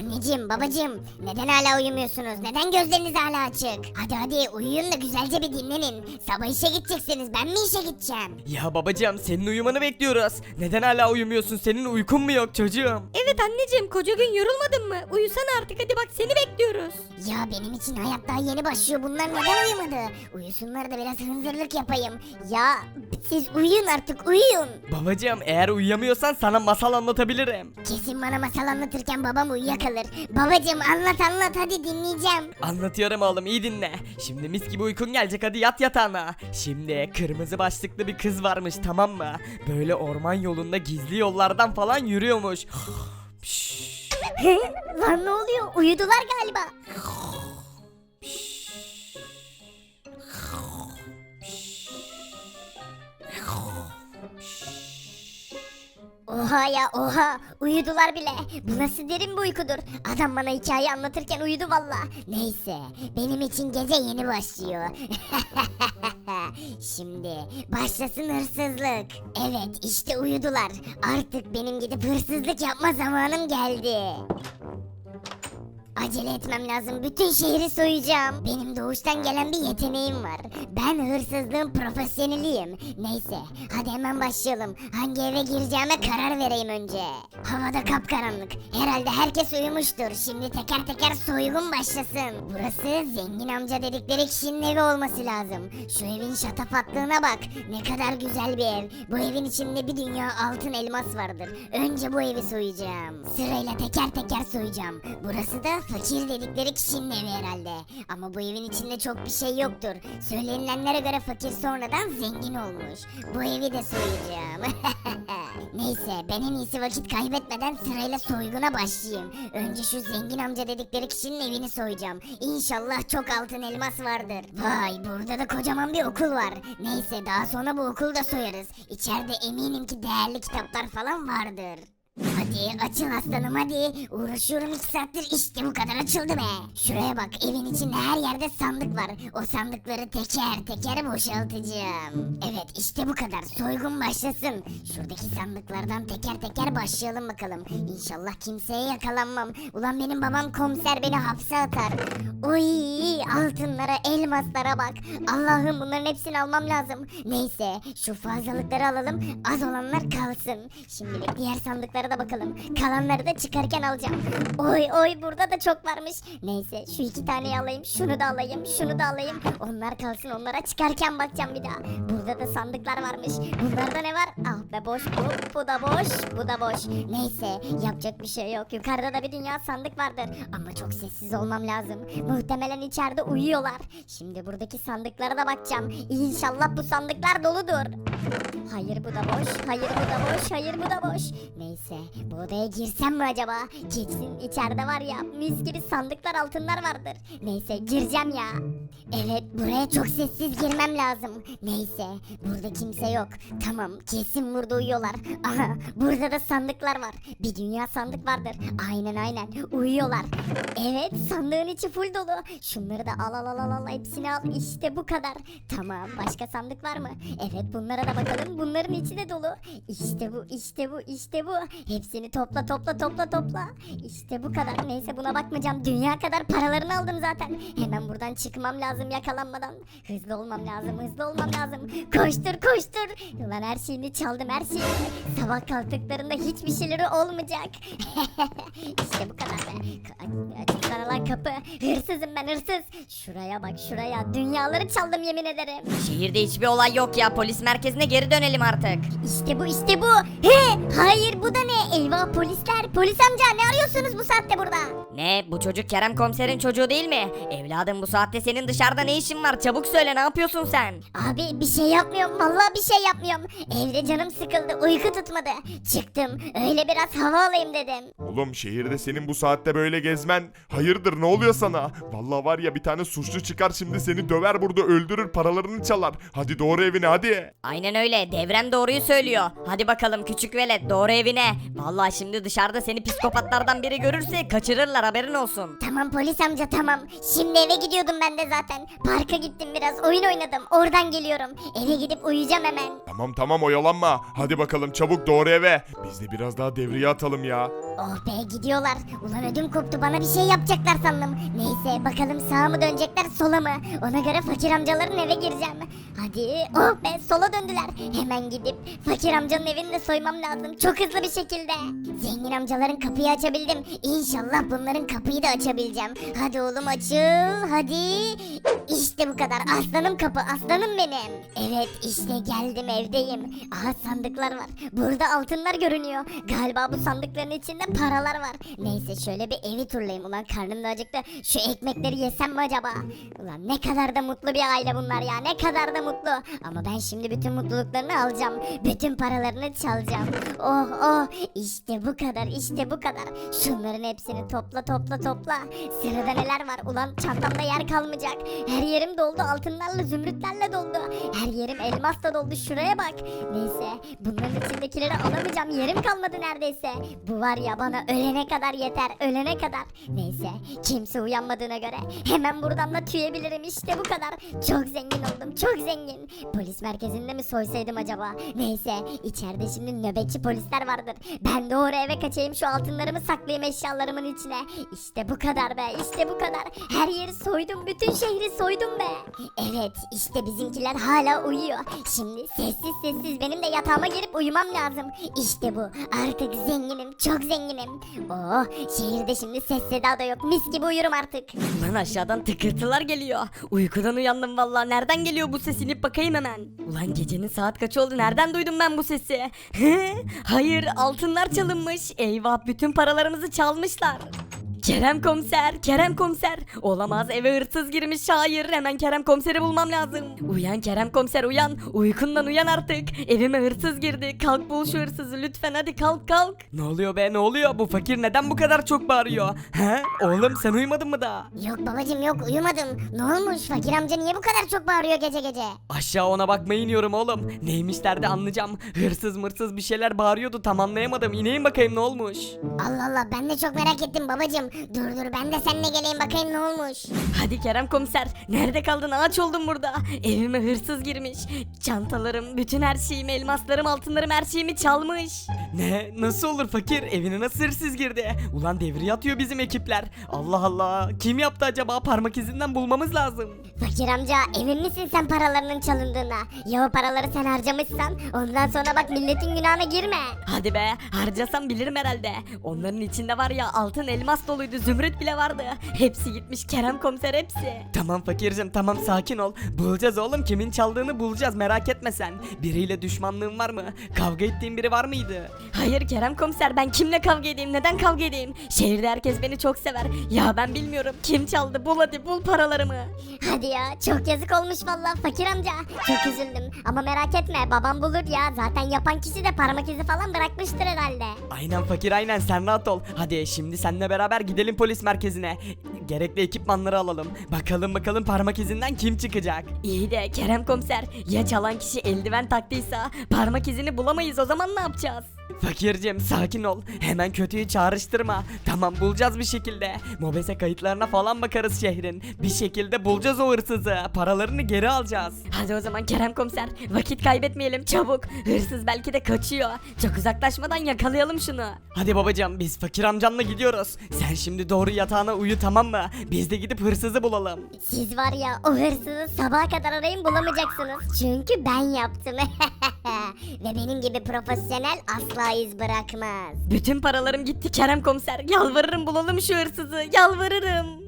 Anneciğim babacığım neden hala uyumuyorsunuz? Neden gözleriniz hala açık? Hadi hadi uyuyun da güzelce bir dinlenin. Sabah işe gideceksiniz ben mi işe gideceğim? Ya babacığım senin uyumanı bekliyoruz. Neden hala uyumuyorsun? Senin uykun mu yok çocuğum? Evet anneciğim koca gün yorulmadın mı? Uyusan artık hadi bak seni bekliyoruz. Ya benim için hayat daha yeni başlıyor. Bunlar neden uyumadı? Uyusunlar da biraz hınzırlık yapayım. Ya siz uyuyun artık uyuyun. Babacığım eğer uyuyamıyorsan sana masal anlatabilirim. Kesin bana masal anlatırken babam uyuyakalır. Babacığım anlat anlat hadi dinleyeceğim. Anlatıyorum oğlum iyi dinle. Şimdi mis gibi uykun gelecek hadi yat yatağına. Şimdi kırmızı başlıklı bir kız varmış tamam mı? Böyle orman yolunda gizli yollardan falan yürüyormuş. Lan ne oluyor? Uyudular galiba. Oha ya oha uyudular bile. Bu nasıl derin bir uykudur. Adam bana hikaye anlatırken uyudu valla. Neyse benim için gece yeni başlıyor. Şimdi başlasın hırsızlık. Evet işte uyudular. Artık benim gidip hırsızlık yapma zamanım geldi. Acele etmem lazım. Bütün şehri soyacağım. Benim doğuştan gelen bir yeteneğim var. Ben hırsızlığın profesyoneliyim. Neyse, hadi hemen başlayalım. Hangi eve gireceğime karar vereyim önce. Havada kapkaranlık. Herhalde herkes uyumuştur. Şimdi teker teker soygun başlasın. Burası zengin amca dedikleri kişinin evi olması lazım. Şu evin şatafatlığına bak. Ne kadar güzel bir ev. Bu evin içinde bir dünya altın elmas vardır. Önce bu evi soyacağım. Sırayla teker teker soyacağım. Burası da fakir dedikleri kişinin evi herhalde. Ama bu evin içinde çok bir şey yoktur. Söylenilenlere göre fakir sonradan zengin olmuş. Bu evi de soyacağım. Neyse ben en iyisi vakit kaybetmeden sırayla soyguna başlayayım. Önce şu zengin amca dedikleri kişinin evini soyacağım. İnşallah çok altın elmas vardır. Vay burada da kocaman bir okul var. Neyse daha sonra bu okulu da soyarız. İçeride eminim ki değerli kitaplar falan vardır. Hadi açıl aslanım hadi. Uğraşıyorum iki saattir işte bu kadar açıldı be. Şuraya bak evin içinde her yerde sandık var. O sandıkları teker teker boşaltacağım. Evet işte bu kadar. Soygun başlasın. Şuradaki sandıklardan teker teker başlayalım bakalım. İnşallah kimseye yakalanmam. Ulan benim babam komiser beni hapse atar. Oy altınlara elmaslara bak. Allah'ım bunların hepsini almam lazım. Neyse şu fazlalıkları alalım. Az olanlar kalsın. Şimdilik diğer sandıklara da bakalım. Kalanları da çıkarken alacağım. Oy oy burada da çok varmış. Neyse şu iki taneyi alayım. Şunu da alayım. Şunu da alayım. Onlar kalsın onlara çıkarken bakacağım bir daha. Burada da sandıklar varmış. Bunlarda ne var? Ah be boş bu. Bu da boş. Bu da boş. Neyse yapacak bir şey yok. Yukarıda da bir dünya sandık vardır. Ama çok sessiz olmam lazım. Muhtemelen içeride uyuyorlar. Şimdi buradaki sandıklara da bakacağım. İnşallah bu sandıklar doludur. Hayır bu da boş. Hayır bu da boş. Hayır bu da boş. Neyse bu odaya girsem mi acaba? Kesin içeride var ya mis gibi sandıklar altınlar vardır. Neyse gireceğim ya. Evet buraya çok sessiz girmem lazım. Neyse burada kimse yok. Tamam kesin burada uyuyorlar. Aha burada da sandıklar var. Bir dünya sandık vardır. Aynen aynen uyuyorlar. Evet sandığın içi full dolu. Şunları da al al al al al hepsini al. İşte bu kadar. Tamam başka sandık var mı? Evet bunlara da bakalım. Bunların içi de dolu. İşte bu işte bu işte bu. Hepsini topla topla topla topla. İşte bu kadar. Neyse buna bakmayacağım. Dünya kadar paralarını aldım zaten. Hemen buradan çıkmam lazım yakalanmadan. Hızlı olmam lazım hızlı olmam lazım. Koştur koştur. Ulan her şeyini çaldım her şeyini. Sabah kalktıklarında hiçbir şeyleri olmayacak. işte bu kadar be. Ka- Açıksana lan kapı. Hırsızım ben hırsız. Şuraya bak şuraya. Dünyaları çaldım yemin ederim. Şehirde hiçbir olay yok ya polis merkezine geri dönelim artık. İşte bu işte bu. He hayır bu da ne? Eyvah polisler. Polis amca ne arıyorsunuz bu saatte burada? Ne bu çocuk Kerem komiserin çocuğu değil mi? Evladım bu saatte senin dışarıda ne işin var çabuk söyle ne yapıyorsun sen? Abi bir şey yapmıyorum. Vallahi bir şey yapmıyorum. Evde canım sıkıldı. Uyku tutmadı. Çıktım. Öyle biraz hava alayım dedim. Oğlum şehirde senin bu saatte böyle gezmen hayırdır ne oluyor sana? Vallahi var ya bir tane suçlu çıkar şimdi seni döver burada öldürür paralarını çalar. Hadi doğru evine hadi. Aynen öyle devrem doğruyu söylüyor. Hadi bakalım küçük velet doğru evine. Vallahi şimdi dışarıda seni psikopatlardan biri görürse kaçırırlar haberin olsun. Tamam polis amca tamam. Şimdi eve gidiyordum ben de zaten. Parka gittim biraz oyun oynadım. Oradan geliyorum. Eve gidip uyuyacağım hemen. Tamam tamam oyalanma. Hadi bakalım çabuk doğru eve. Biz de biraz daha devriye atalım ya. Oh be gidiyorlar. Ulan ödüm koptu bana bir şey yapacaklar sandım. Neyse bakalım sağa mı dönecekler sola mı? Ona göre fakir amcaların eve gireceğim. Hadi oh be sola döndüler. Hemen gidip fakir amcanın evini de soymam lazım. Çok hızlı bir şekilde. Zengin amcaların kapıyı açabildim. İnşallah bunların kapıyı da açabileceğim. Hadi oğlum açıl hadi. İşte bu kadar aslanım kapı aslanım benim. Evet işte geldim evdeyim. Aha sandıklar var. Burada altınlar görünüyor. Galiba bu sandıkların içinde paralar var. Neyse şöyle bir evi turlayayım. Ulan karnım da acıktı. Şu ekmekleri yesem mi acaba? Ulan ne kadar da mutlu bir aile bunlar ya. Ne kadar da mutlu. Ama ben şimdi bütün mutluluklarını alacağım. Bütün paralarını çalacağım. Oh oh işte bu kadar işte bu kadar. Şunların hepsini topla topla topla. Sırada neler var? Ulan çantamda yer kalmayacak. Her yerim doldu altınlarla zümrütlerle doldu. Her yerim elmasla doldu. Şuraya bak. Neyse bunların içindekileri alamayacağım. Yerim kalmadı neredeyse. Bu var ya bana ölene kadar yeter. Ölene kadar. Neyse kimse uyanmadığına göre hemen buradan da tüyebilirim. İşte bu kadar. Çok zengin oldum. Çok zengin. Polis merkezinde mi soysaydım acaba? Neyse içeride şimdi nöbetçi polisler vardır. Ben doğru eve kaçayım şu altınlarımı saklayayım eşyalarımın içine. İşte bu kadar be. İşte bu kadar. Her yeri soydum. Bütün şehri soydum be. Evet işte bizimkiler hala uyuyor. Şimdi sessiz sessiz benim de yatağıma girip uyumam lazım. İşte bu. Artık zenginim. Çok zenginim. Oh şehirde şimdi ses seda da yok. Mis gibi uyurum artık. Ulan aşağıdan tıkırtılar geliyor. Uykudan uyandım vallahi. Nereden geliyor bu ses? İnip bakayım hemen. Ulan gecenin saat kaç oldu? Nereden duydum ben bu sesi? He? Hayır altınlar çalınmış. Eyvah bütün paralarımızı çalmışlar. Kerem komiser, Kerem komiser. Olamaz eve hırsız girmiş hayır. Hemen Kerem komiseri bulmam lazım. Uyan Kerem komiser uyan. Uykundan uyan artık. Evime hırsız girdi. Kalk bul şu hırsızı lütfen hadi kalk kalk. Ne oluyor be ne oluyor? Bu fakir neden bu kadar çok bağırıyor? He? Oğlum sen uyumadın mı daha? Yok babacım yok uyumadım. Ne olmuş fakir amca niye bu kadar çok bağırıyor gece gece? Aşağı ona bakmaya iniyorum oğlum. Neymişler de anlayacağım. Hırsız mırsız bir şeyler bağırıyordu tam anlayamadım. İneyim bakayım ne olmuş. Allah Allah ben de çok merak ettim babacım. Dur dur ben de seninle geleyim bakayım ne olmuş. Hadi Kerem komiser nerede kaldın? Ağaç oldum burada. Evime hırsız girmiş. Çantalarım bütün her şeyimi elmaslarım altınlarım her şeyimi çalmış Ne? Nasıl olur fakir? Evine nasıl hırsız girdi? Ulan devriye atıyor bizim ekipler. Allah Allah. Kim yaptı acaba? Parmak izinden bulmamız lazım. Fakir amca emin misin sen paralarının çalındığına? Ya o paraları sen harcamışsan ondan sonra bak milletin günahına girme. Hadi be harcasam bilirim herhalde onların içinde var ya altın elmas doluydu zümrüt bile vardı hepsi gitmiş Kerem komiser hepsi Tamam fakircim tamam sakin ol. Bulacağız oğlum kimin çaldığını bulacağız merak etme sen. Biriyle düşmanlığın var mı? Kavga ettiğin biri var mıydı? Hayır Kerem komiser ben kimle kavga edeyim neden kavga edeyim şehirde herkes beni çok sever ya ben bilmiyorum kim çaldı bul hadi bul paralarımı Hadi ya çok yazık olmuş vallahi fakir amca. Çok üzüldüm ama merak etme babam bulur ya. Zaten yapan kişi de parmak izi falan bırakmıştır herhalde. Aynen fakir aynen sen rahat ol. Hadi şimdi seninle beraber gidelim polis merkezine. Gerekli ekipmanları alalım. Bakalım bakalım parmak izinden kim çıkacak. İyi de Kerem komiser ya çalan kişi eldiven taktıysa parmak izini bulamayız o zaman ne yapacağız? Fakircim sakin ol. Hemen kötüyü çağrıştırma. Tamam bulacağız bir şekilde. Mobese kayıtlarına falan bakarız şehrin. Bir şekilde bulacağız o hırsızı. Paralarını geri alacağız. Hadi o zaman Kerem komiser vakit kaybetmeyelim çabuk. Hırsız belki de kaçıyor. Çok uzaklaşmadan yakalayalım şunu. Hadi babacığım biz fakir amcanla gidiyoruz. Sen şimdi doğru yatağına uyu tamam mı? Biz de gidip hırsızı bulalım. Siz var ya o hırsızı sabaha kadar arayın bulamayacaksınız. Çünkü ben yaptım. Ve benim gibi profesyonel asla iz bırakmaz. Bütün paralarım gitti Kerem komiser. Yalvarırım bulalım şu hırsızı. Yalvarırım.